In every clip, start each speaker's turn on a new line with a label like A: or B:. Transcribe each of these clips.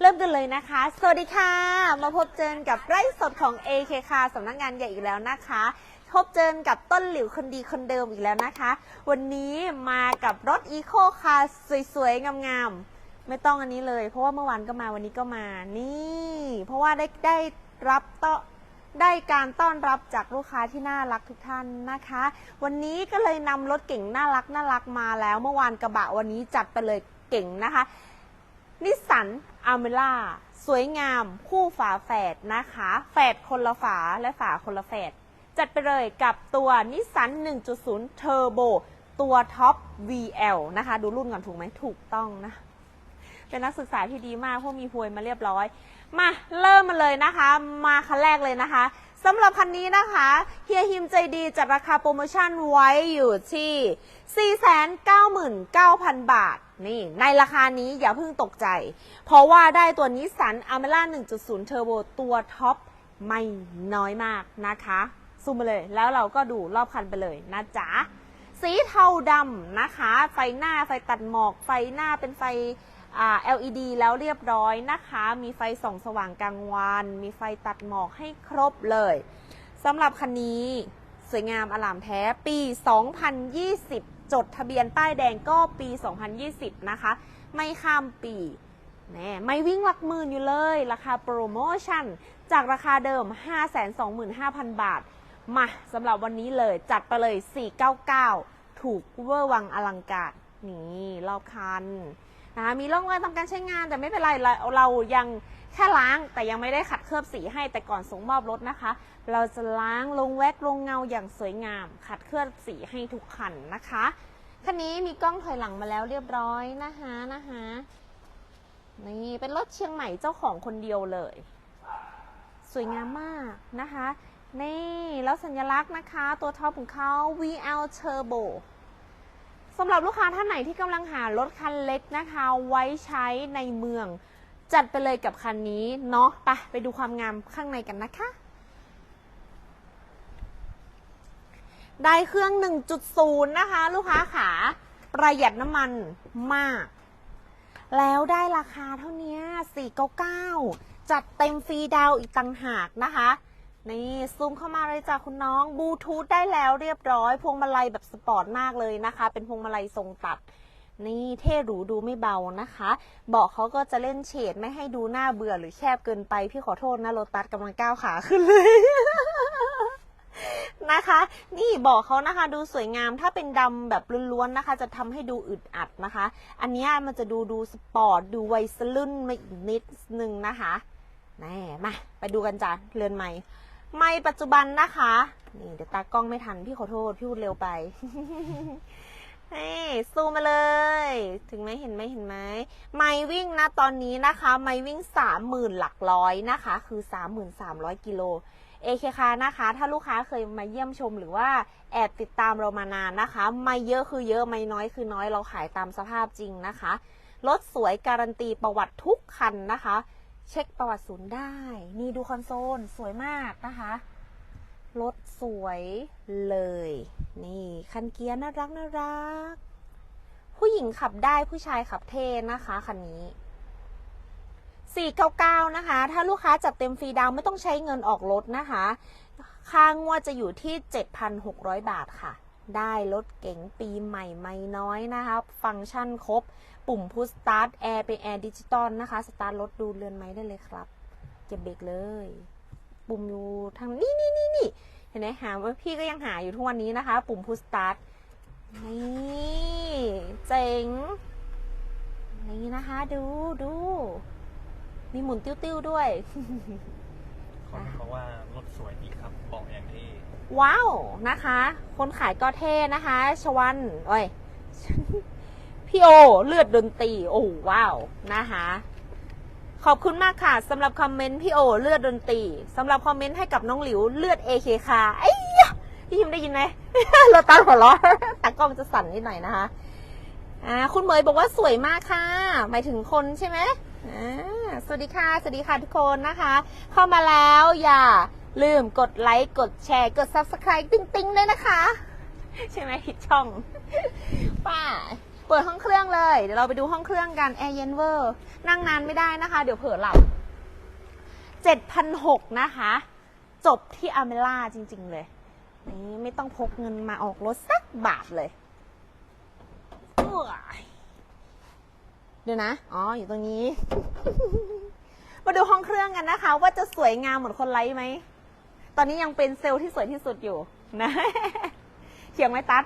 A: เริ่มกันเลยนะคะ สวัสดีค่ะ มาพบเจอกับไร่สดของ AK ค่ะสำนักงานใหญ่อีกแล้วนะคะ พบเจอกับต้นหลิวคนดีคนเดิมอีกแล้วนะคะ วันนี้มากับรถอีโคค่ะสวยๆ งามๆ ไม่ต้องอันนี้เลย เพราะว่าเมื่อวานก็มาวันนี้ก็มา นี่ เพราะว่าได้ได้รับต้อได้การต้อนรับจากลูกค้าที่น่ารักทุกท่านนะคะ วันนี้ก็เลยนำรถเก่งน่ารักน่ารักมาแล้ว เมื่อวานกระบะวันนี้จัดไปเลยเก่งนะคะ นิสสันอาร์เมล่าสวยงามคู่ฝาแฝดนะคะ แฝดคนละฝาและฝาคนละแฝดจัดไปเลยกับตัวนิสสัน1.0 Turbo ตัวท็อป VL นะคะ ดูรุ่นก่อนถูกไหมถูกต้องนะ เป็นนักศึกษาที่ดีมากเพราะมีพวยมาเรียบร้อย มาเริ่มมาเลยนะคะ มาคันแรกเลยนะคะสำหรับคันนี้นะคะเฮียฮิมใจดีจัดราคาโปรโมชั่นไว้อยู่ที่ 499,000 บาท นี่ในราคานี้อย่าเพิ่งตกใจ เพราะว่าได้ตัวนิสสันอเมล่า1.0 Turbo ตัวท็อปไม่น้อยมากนะคะ ซูมมาเลยแล้วเราก็ดูรอบคันไปเลยนะจ๊ะ สีเทาดำนะคะ ไฟหน้าไฟตัดหมอก ไฟหน้าเป็นไฟ LED แล้วเรียบร้อยนะคะ มีไฟส่องสว่างกลางวัน มีไฟตัดหมอกให้ครบเลยสำหรับคันนี้สวยงามอลามแท้ปี 2020 จดทะเบียนป้ายแดงก็ปี 2020 นะคะ ไม่ข้ามปีแน่ไม่วิ่งหลักหมื่นอยู่เลย ราคาโปรโมชั่น จากราคาเดิม 525,000 บาท มาสำหรับวันนี้เลยจัดไปเลย 499 ถูกเวอร์วังอลังการ นี่รอบคันนะคะมีร่องรอยทำการใช้งานแต่ไม่เป็นไรเราเรายัง แค่ล้างแต่ยังไม่ได้ขัดเคลือบสีให้แต่ก่อนส่งมอบรถนะคะ เราจะล้างลงแว็กลงเงาอย่างสวยงาม ขัดเคลือบสีให้ทุกคันนะคะคันนี้มีกล้องถอยหลังมาแล้วเรียบร้อยนะคะนะคะนี่เป็นรถเชียงใหม่เจ้าของคนเดียวเลย สวยงามมากนะคะนี่แล้วสัญลักษณ์นะคะ ตัวท็อปของเขา VL Turbo สำหรับลูกค้าท่านไหนที่กำลังหารถคันเล็กนะคะ ไว้ใช้ในเมือง จัดไปเลยกับคันนี้เนาะไปไปดูความงามข้างในกันนะคะ ได้เครื่อง 1.0 นะคะ ลูกค้าขาประหยัดน้ำมันมาก แล้วได้ราคาเท่านี้ 499 จัดเต็มฟรีดาวอีกต่างหากนะคะ นี่ซูมเข้ามาเลยจ้ะคุณน้องบลูทูธได้แล้วเรียบร้อย พวงมาลัยแบบสปอร์ตมากเลยนะคะ เป็นพวงมาลัยทรงตัด นี่เท่หรูดูไม่เบานะคะ เบอกเขาก็จะเล่นเฉดไม่ให้ดูน่าเบื่อหรือแคบเกินไป พี่ขอโทษนะโรตัสกำลังก้าวขาขึ้นเลยนะคะ นี่บอกเขานะคะดูสวยงามถ้าเป็นดำแบบล้วนๆนะคะ จะทำให้ดูอึดอัดนะคะ อันนี้มันจะดูดูสปอร์ตดูวัยสรุ่นมาอีกนิดนึงนะคะแน่มาไปดูกันจ้ะเรือนใหม่ไม่ปัจจุบันนะคะ นี่เดี๋ยวตากล้องไม่ทันพี่ขอโทษพี่พูดเร็วไป เฮ้ซูมมาเลย ถึงไหมเห็นไหมเห็นไหมไม่วิ่งนะตอนนี้นะคะ ไม่วิ่งสามหมื่นหลักร้อยนะคะ คือสามหมื่นสามร้อยกิโลเอเคคานะคะ ถ้าลูกค้าเคยมาเยี่ยมชมหรือว่าแอบติดตามเรามานานนะคะ ไม่เยอะคือเยอะไม่น้อยคือน้อยเราขายตามสภาพจริงนะคะ รถสวยการันตีประวัติทุกคันนะคะ เช็คประวัติศูนย์ได้ นี่ดูคอนโซลสวยมากนะคะ รถสวยเลย นี่ คันเกียร์น่ารักน่ารัก ผู้หญิงขับได้ผู้ชายขับเท่นะคะคันนี้ 499 นะคะ ถ้าลูกค้าจัดเต็มฟรีดาวไม่ต้องใช้เงินออกรถนะคะ ค่างวดจะอยู่ที่ 7,600 บาทค่ะ ได้รถเก๋งปีใหม่ไม่น้อยนะคะ ฟังก์ชันครบ ปุ่มพุชสตาร์ทแอร์เป็นแอร์ดิจิตอลนะคะ สตาร์ทรถดูเรือนไม้ได้เลยครับ เก็บเบรกเลย ปุ่มอยู่ทางนี่นี่นี่นี่เห็นไหมหาว่าพี่ก็ยังหาอยู่ทุกวันนี้นะคะ ปุ่มพุชสตาร์ทนี่เจ๋งนี่นะคะดูดูมีหมุนติ้วๆด้วย
B: เขาเขาว่ารถสวยดีครับบอกอย่างที่
A: ว้าวนะคะ คนขายก็เท่นะคะ ชวันโอ้ยพี่โอเลือดดนตรีโอ้ว้าวนะคะ ขอบคุณมากค่ะสำหรับคอมเมนต์พี่โอเลือดดนตรีสำหรับคอมเมนต์ให้กับน้องหลิวเลือดเอเคคาไอ้ยพี่ยิมได้ยินไหมเราตาหัวเราะตากล้องจะสั่นนิดหน่อยนะคะอ่าคุณเหมยบอกว่าสวยมากค่ะ หมายถึงคนใช่ไหมอ่าสวัสดีค่ะสวัสดีค่ะทุกคนนะคะ เข้ามาแล้วอย่าลืมกดไลค์กดแชร์กด subscribe ติ๊งๆเลยนะคะ ใช่ไหมผิดช่อง ป้า เปิดห้องเครื่องเลย เดี๋ยวเราไปดูห้องเครื่องกันแอร์เย็นเวอร์ นั่งนานไม่ได้นะคะ เดี๋ยวเผลอหลับ7,600นะคะ จบที่อเมล่าจริง ๆ เลย นี่ไม่ต้องพกเงินมาออกรถสักบาทเลยอุ๊ยเดี๋ยวนะ อ๋อ อยู่ตรงนี้ มาดูห้องเครื่องกันนะคะ ว่าจะสวยงามเหมือนคนไลฟ์ไหม ตอนนี้ยังเป็นเซลล์ที่สวยที่สุดอยู่นะเถียงไหมตัด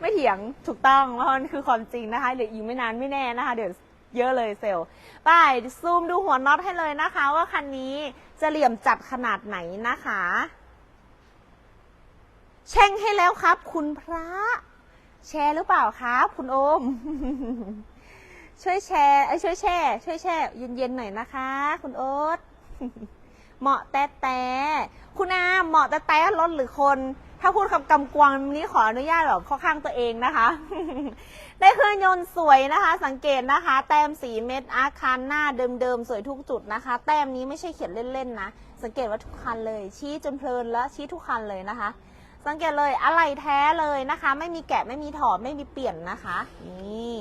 A: ไม่เถียงถูกต้องเพราะมันคือความจริงนะคะเดี๋ยวอีกไม่นานไม่แน่นะคะ เดี๋ยวเยอะเลยเซลล์ไปซูมดูหัวน็อตให้เลยนะคะ ว่าคันนี้จะเหลี่ยมจัดขนาดไหนนะคะ แช่งให้แล้วครับ คุณพระ แชร์หรือเปล่าครับคุณโอม ช่วยแชร์ไอ้ช่วยแชร์ช่วยแชร์เย็นๆหน่อยนะคะ คุณโอ๊ตเหมาะแต่แต่คุณอาเหมาะแต่แต่รถหรือคน ถ้าพูดคำกำกวงนี้ขออนุญาตแบบข้อข้างตัวเองนะคะ ได้เครื่องยนต์สวยนะคะ สังเกตนะคะ แต้มสีเม็ดอาคารหน้าเดิมๆ สวยทุกจุดนะคะ แต้มนี้ไม่ใช่เขียนเล่นๆนะ สังเกตว่าทุกคันเลย ชี้จนเพลินแล้วชี้ทุกคันเลยนะคะ สังเกตเลยอะไรแท้เลยนะคะ ไม่มีแกะไม่มีถอดไม่มีเปลี่ยนนะคะนี่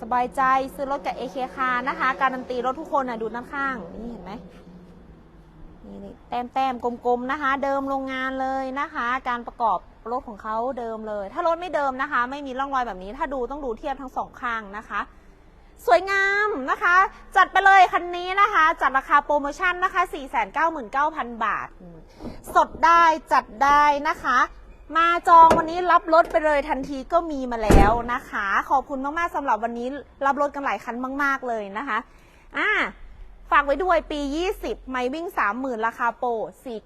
A: สบายใจซื้อรถกับ AK คานะคะ การันตีรถทุกคนนะดูด้านข้างนี่เห็นไหม นี่แต้มแต้มๆกลมๆนะคะ เดิมโรงงานเลยนะคะ การประกอบรถของเขาเดิมเลย ถ้ารถไม่เดิมนะคะ ไม่มีร่องรอยแบบนี้ ถ้าดูต้องดูเทียบทั้งสองข้างนะคะ สวยงามนะคะ จัดไปเลยคันนี้นะคะ จัดราคาโปรโมชั่นนะคะ 499,000 บาทอืมสดได้จัดได้นะคะมาจองวันนี้รับรถไปเลยทันทีก็มีมาแล้วนะคะ ขอบคุณมาก ๆสำหรับวันนี้รับรถกันหลายคันมาก ๆ เลยนะคะ อ่า ฝากไว้ด้วยปี 20 ไม่วิ่ง 30,000 ราคาโปร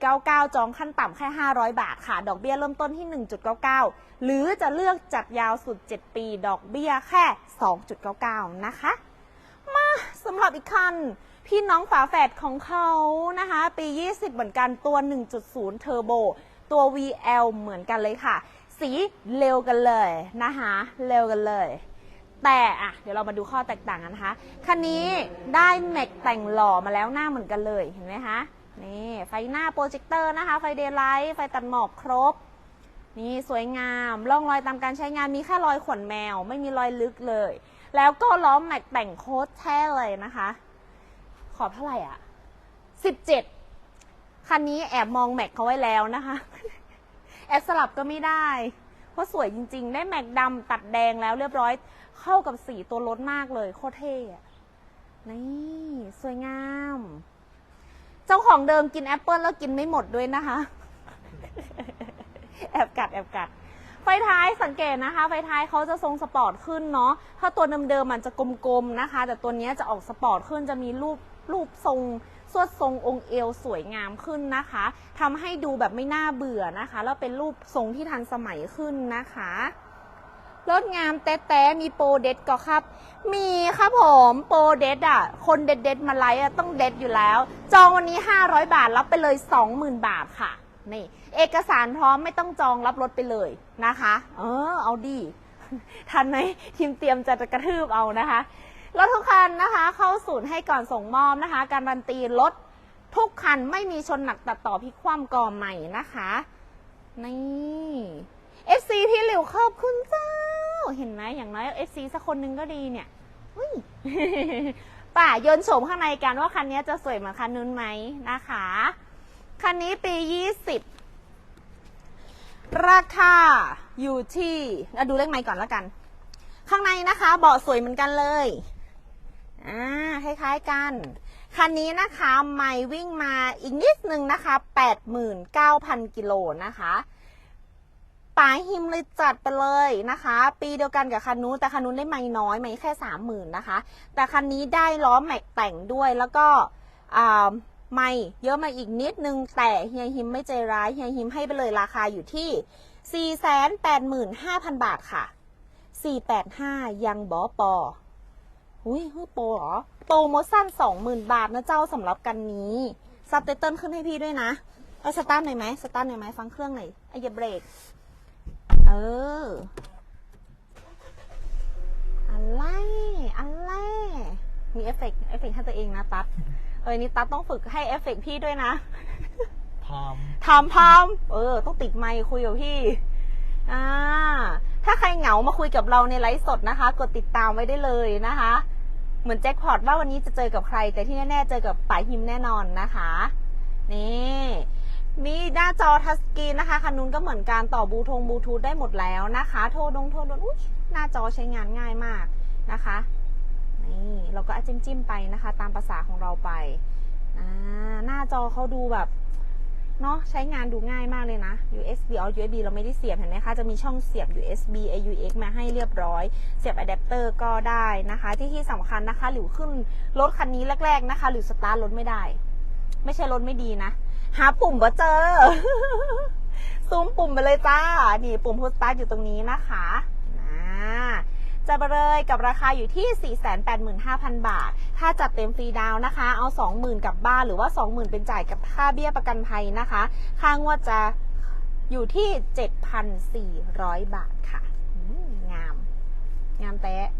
A: 499 จองขั้นต่ำแค่ 500 บาทค่ะ ดอกเบี้ยเริ่มต้นที่ 1.99 หรือจะเลือกจัดยาวสุด 7 ปี ดอกเบี้ยแค่ 2.99 นะคะ มาสำหรับอีกคัน พี่น้องฝาแฝดของเขานะคะ ปี 20 เหมือนกันตัว 1.0 เทอร์โบ ตัว VL เหมือนกันเลยค่ะ สีเร็วกันเลยนะคะ เร็วกันเลย แต่อะเดี๋ยวเรามาดูข้อแตกต่างกันนะคะคันนี้ได้แม็กแต่งหล่อมาแล้วหน้าเหมือนกันเลยเห็นไหมคะนี่ไฟหน้าโปรเจคเตอร์นะคะ ไฟเดย์ไลท์ไฟตัดหมอกครบ นี่สวยงามร่องรอยตามการใช้งานมีแค่รอยขนแมว ไม่มีรอยลึกเลย แล้วก็ล้อมแม็กแต่งโค้ดแท้เลยนะคะ ขอบเท่าไหร่อะ17คันนี้แอบมองแม็กเขาไว้แล้วนะคะ แอบสลับก็ไม่ได้ เพราะสวยจริง ๆ ได้แม็กดำตัดแดงแล้วเรียบร้อย เข้ากับสีตัวรถมากเลย โคตรเท่นี่สวยงาม เจ้าของเดิมกินแอปเปิลแล้วกินไม่หมดด้วยนะคะ แอบกัดแอบกัด ไฟท้ายสังเกตนะคะ ไฟท้ายเขาจะทรงสปอร์ตขึ้นเนาะ ถ้าตัวเดิมๆมันจะกลมๆนะคะ แต่ตัวนี้จะออกสปอร์ตขึ้นจะมีรูปรูปทรงสวดทรงองค์เอวสวยงามขึ้นนะคะ ทำให้ดูแบบไม่น่าเบื่อนะคะ แล้วเป็นรูปทรงที่ทันสมัยขึ้นนะคะ รถงามแต่แต่มีโปรเด็ดก็ครับ มีครับผมโปรเด็ดอะ คนเด็ดเด็ดมาไลฟ์อะต้องเด็ดอยู่แล้ว จองวันนี้ 500 บาท รับไปเลย 20,000 บาทค่ะ นี่ เอกสารพร้อมไม่ต้องจองรับรถไปเลยนะคะ เออ เอาดี ทันไหมทีมเตรียมจะกระทืบเอานะคะรถทุกคันนะคะ เข้าศูนย์ให้ก่อนส่งมอบนะคะ การันตีรถทุกคันไม่มีชนหนักตัดต่อพิกคว่ำก่อใหม่นะคะ นี่ FC พี่หลิวขอบคุณเจ้า เห็นไหมอย่างน้อย FC สักคนหนึงก็ดีเนี่ยอุ้ย ป่าโยนโฉมข้างในกันว่าคันนี้จะสวยเหมือนคันนู้นไหมนะคะ คันนี้ปี 20 ราคาอยู่ที่อะดูเลขไมค์ก่อนแล้วกัน ข้างในนะคะเบาะสวยเหมือนกันเลยอ่าคล้ายๆกัน คันนี้นะคะ ไม่วิ่งมาอีกนิดนึงนะคะ 89,000 กิโลนะคะ ป๋าหิมเลยจัดไปเลยนะคะ ปีเดียวกันกับคันนู้นแต่คันนู้นได้ไม่น้อยไม่แค่30,000นนะคะ แต่คันนี้ได้ล้อแม็กแต่งด้วยแล้วก็ไม่เยอะมาอีกนิดนึง แต่เฮียหิมไม่ใจร้ายเฮียหิมให้ไปเลยราคาอยู่ที่ 485,000 บาทค่ะ 485 ยังบอปออุ้ยฮือโปรเหรอ โปรโมชั่นสองหมื่นบาทนะเจ้าสำหรับกันนี้ซับไตเติลขึ้นให้พี่ด้วยนะ เอาสตาร์ทหน่อยไหมสตาร์ทหน่อยไหมฟังเครื่องหน่อยไอ้อย่าเบรก เออ อะไร อะไร มีเอฟเฟกต์เอฟเฟกต์ให้ตัวเองนะตัดเออนี่ตัดต้องฝึกให้เอฟเฟกต์พี่ด้วยนะ
B: พร้อม
A: ทำพามเออ ต้องติดไมค์คุยกับพี่ อ่า ถ้าใครเหงามาคุยกับเราในไลฟ์สดนะคะ กดติดตามไว้ได้เลยนะคะ เหมือนแจ็คพอตว่าวันนี้จะเจอกับใคร แต่ที่แน่ๆเจอกับป๋าหิมแน่นอนนะคะนี่ หน้าจอทัชสกรีนนะคะคันนู้นก็เหมือนการต่อบูทงบูทูธได้หมดแล้วนะคะ โทรดงโทรดนอุ้ยหน้าจอใช้งานง่ายมากนะคะนี่เราก็จิ้มจิ้มไปนะคะ ตามภาษาของเราไปหน้าจอเขาดูแบบเนาะใช้งานดูง่ายมากเลยนะ USB อ๋อ USB เราไม่ได้เสียบเห็นไหมคะ จะมีช่องเสียบ USB AUX มาให้เรียบร้อย เสียบอะแดปเตอร์ก็ได้นะคะ ที่ที่สำคัญนะคะ หรือขึ้นรถคันนี้แรก ๆนะคะ หรือสตาร์ทรถไม่ได้ ไม่ใช่รถไม่ดีนะ หาปุ่มบ่เจอ ซูมปุ่มไปเลยจ้า นี่ปุ่มพุชสตาร์ทอยู่ตรงนี้นะคะจะไปเลยกับราคาอยู่ที่ 485,000 บาท ถ้าจัดเต็มฟรีดาวนะคะ เอา 20,000 กลับบ้านหรือว่า 20,000 เป็นจ่ายกับค่าเบี้ยประกันภัยนะคะ ค่างวดจะอยู่ที่ 7,400 บาทค่ะ งาม งามแตะ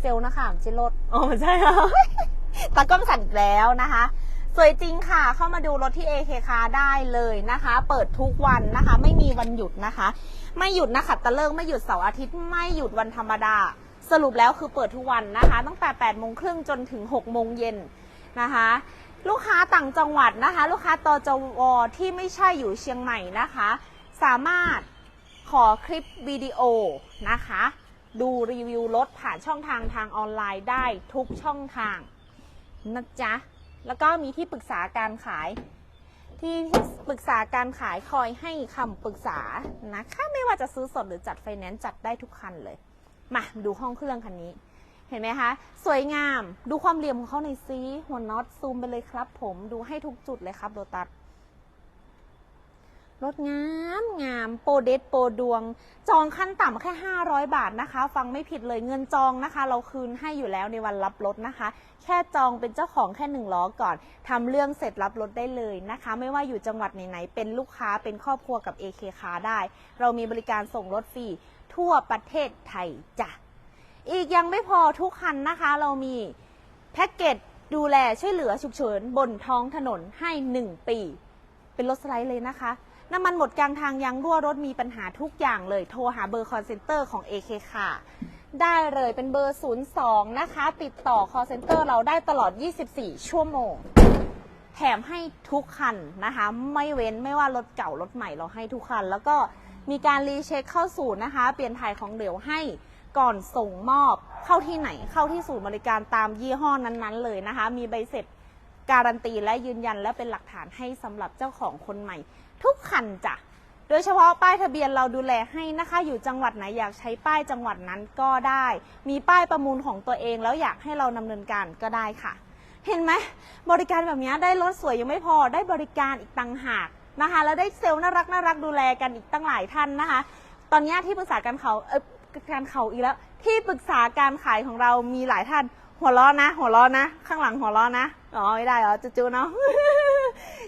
A: เซลนะคะไม่ใช่รถอ๋อใช่เหรอตากล้องสั่นอีกแล้วนะคะ สวยจริงค่ะ เข้ามาดูรถที่ AK คาได้เลยนะคะ เปิดทุกวันนะคะ ไม่มีวันหยุดนะคะ ไม่หยุดนะคะตะเลิกไม่หยุดเสาร์อาทิตย์ไม่หยุดวันธรรมดา สรุปแล้วคือเปิดทุกวันนะคะ ตั้งแต่8โมงครึ่งจนถึง6โมงเย็นนะคะลูกค้าต่างจังหวัดนะคะ ลูกค้าตจวที่ไม่ใช่อยู่เชียงใหม่นะคะ สามารถขอคลิปวิดีโอนะคะ ดูรีวิวรถผ่านช่องทางทางออนไลน์ได้ทุกช่องทางนะจ๊ะ แล้วก็มีที่ปรึกษาการขาย ที่ปรึกษาการขายคอยให้คำปรึกษานะคะไม่ว่าจะซื้อสดหรือจัดไฟแนนซ์จัดได้ทุกคันเลย มาดูห้องเครื่องคันนี้ เห็นไหมคะ สวยงามดูความเหลี่ยมของเขาในซีหัวน็อตซูมไปเลยครับ ผมดูให้ทุกจุดเลยครับโรตัส รถงามงามโปรเดตโปรดวง จองขั้นต่ำแค่ 500 บาทนะคะ ฟังไม่ผิดเลยเงินจองนะคะ เราคืนให้อยู่แล้วในวันรับรถนะคะ แค่จองเป็นเจ้าของแค่หนึ่งล้อก่อนทำเรื่องเสร็จรับรถได้เลยนะคะ ไม่ว่าอยู่จังหวัดไหนๆเป็นลูกค้าเป็นครอบครัวกับ AK คาได้ เรามีบริการส่งรถฟรีทั่วประเทศไทยจ้ะอีกยังไม่พอทุกคันนะคะ เรามีแพ็กเกจดูแลช่วยเหลือฉุกเฉินบนท้องถนนให้ 1 ปี เป็นรถสไลด์เลยนะคะ น้ำมันหมดกลางทางยางรั่วรถมีปัญหาทุกอย่างเลยโทรหาเบอร์คอนเซนเตอร์ของ AK ค่ะ ได้เลยเป็นเบอร์ 02 นะคะ ติดต่อ call center เราได้ตลอด 24 ชั่วโมง แถมให้ทุกคันนะคะ ไม่เว้นไม่ว่ารถเก่ารถใหม่เราให้ทุกคัน แล้วก็มีการรีเช็คเข้าศูนย์นะคะ เปลี่ยนถ่ายของเหลวให้ก่อนส่งมอบเข้าที่ไหนเข้าที่ศูนย์บริการตามยี่ห้อนั้นๆ เลยนะคะ มีใบเสร็จ การันตีและยืนยันและเป็นหลักฐานให้สำหรับเจ้าของคนใหม่ ทุกคันจ้ะโดยเฉพาะป้ายทะเบียนเราดูแลให้นะคะ อยู่จังหวัดไหนอยากใช้ป้ายจังหวัดนั้นก็ได้ มีป้ายประมูลของตัวเองแล้วอยากให้เราดำเนินการก็ได้ค่ะ เห็นไหมบริการแบบนี้ได้รถสวยยังไม่พอได้บริการอีกต่างหากนะคะ แล้วได้เซลล์น่ารักน่ารักดูแลกันอีกตั้งหลายท่านนะคะ ตอนนี้ที่ปรึกษาการเขาเออการเขาอีกแล้ว ที่ปรึกษาการขายของเรามีหลายท่าน หัวล้อนะ หัวล้อนะ ข้างหลังหัวล้อนะอ๋อไม่ได้เหรอจูๆเนาะ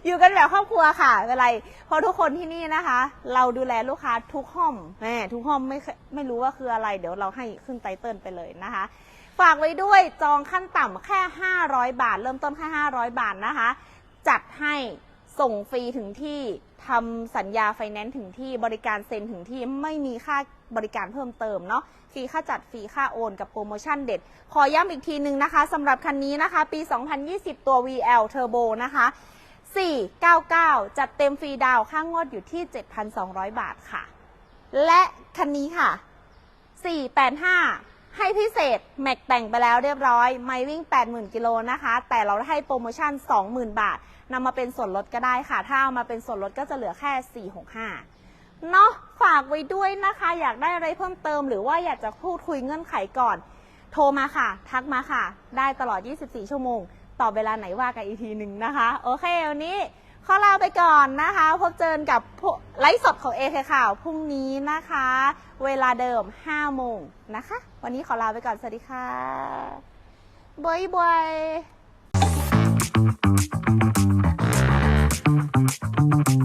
A: อยู่กันแบบครอบครัวค่ะไม่เป็นไรเพราะทุกคนที่นี่นะคะ เราดูแลลูกค้าทุกห้องแหมทุกห้องไม่ไม่รู้ว่าคืออะไร เดี๋ยวเราให้ขึ้นไตเติลไปเลยนะคะ ฝากไว้ด้วยจองขั้นต่ำแค่ 500 บาท เริ่มต้นแค่ 500 บาทนะคะ จัดให้ส่งฟรีถึงที่ทำสัญญาไฟแนนซ์ถึงที่บริการเซ็นถึงที่ไม่มีค่า บริการเพิ่มเติมเนาะฟรีค่าจัดฟรีค่าโอนกับโปรโมชั่นเด็ด ขอย้ำอีกทีหนึ่งนะคะสำหรับคันนี้นะคะ ปี 2020 ตัว VL Turbo นะคะ 499 จัดเต็มฟรีดาวค่างวดอยู่ที่ 7,200 บาทค่ะ และคันนี้ค่ะ 485ให้พิเศษ แม็กแต่งไปแล้วเรียบร้อย ไม่วิ่ง 80,000 กิโลนะคะ แต่เราให้โปรโมชั่น 20,000 บาทนำมาเป็นส่วนลดก็ได้ค่ะ ถ้าเอามาเป็นส่วนลดก็จะเหลือแค่ 465 เนาะฝากไว้ด้วยนะคะ อยากได้อะไรเพิ่มเติม หรือว่าอยากจะพูดคุยเงื่อนไขก่อน โทรมาค่ะ ทักมาค่ะ ได้ตลอด 24 ชั่วโมงตอบเวลาไหนว่ากันอีกทีหนึ่งนะคะ โอเควันนี้ขอลาไปก่อนนะคะ พบเจอกับไลฟ์สดของเอเคข่าวพรุ่งนี้นะคะ เวลาเดิม 5 โมงนะคะ วันนี้ขอลาไปก่อน สวัสดีค่ะบายบาย